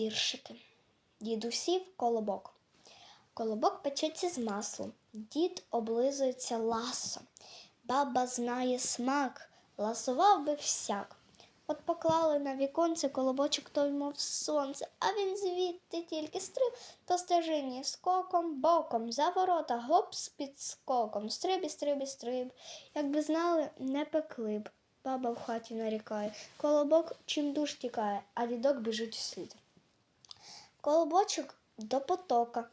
Віршики. Дідусів колобок. Колобок печеться з маслом, дід облизується ласом. Баба знає смак, ласував би всяк. От поклали на віконце колобочок той, мов сонце, а він звідти тільки стриб по стежині скоком, боком, за ворота, гоп з підскоком, стрибі, стрибі, стриб. Якби знали, не пекли б. Баба в хаті нарікає. Колобок чим душ тікає, а дідок біжить вслід. Колобочок до потока.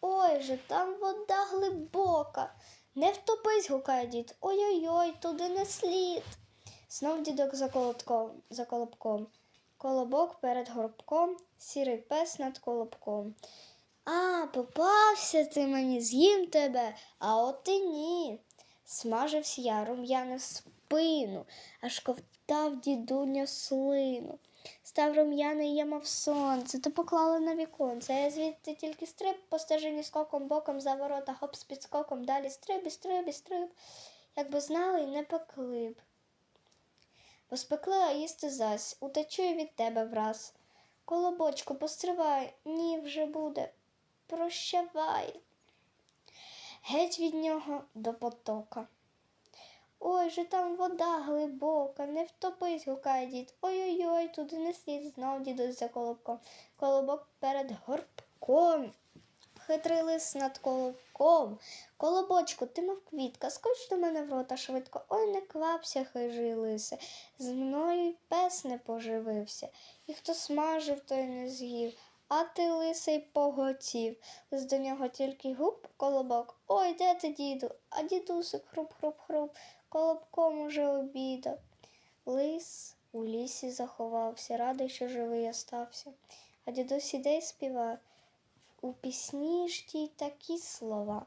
Ой же, там вода глибока. Не втопись, гукає дід. Ой-ой-ой, туди не слід. Знов дідок за колобком, за колобком. Колобок перед горбком, сірий пес над колобком. А, попався ти мені, з'їм тебе, а от і ні. Смажився я рум'яне спину, аж ковтав дідуня слину. Став рум'яний я мав сонце, то поклали на віконце. Я звідти тільки стриб по стежині скоком боком за ворота, хоп з підскоком, далі стриб, і стриб, і стриб. Якби знали, не пекли б. Бо спекли, а їсти зась, утечу від тебе враз. Колобочку, постривай, ні, вже буде. Прощавай. Геть від нього до потока. Ой же там вода глибока, не втопись, гукає дід. Ой-ой-ой, туди не слід, знов дідусь за колобком. Колобок перед горбком. Хитрий лис над колобком. Колобочку, ти мов квітка, скоч до мене в рота швидко. Ой, не квапся, хижий лисе. З мною й пес не поживився. І хто смажив, той не з'їв. А ти лисий поготів. Лис до нього тільки губ колобок. Ой, де ти, діду? А дідусик хруп-хруп-хруп, колобком уже обідав. Лис у лісі заховався, радий, що живий остався. А дідусь іде й співає у пісні ж тій такі слова.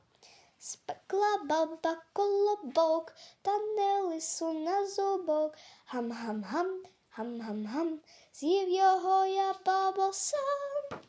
Спекла баба колобок, та не лису на зубок. Гам-гам-гам, гам-гам-гам, з'їв його я бабо сам.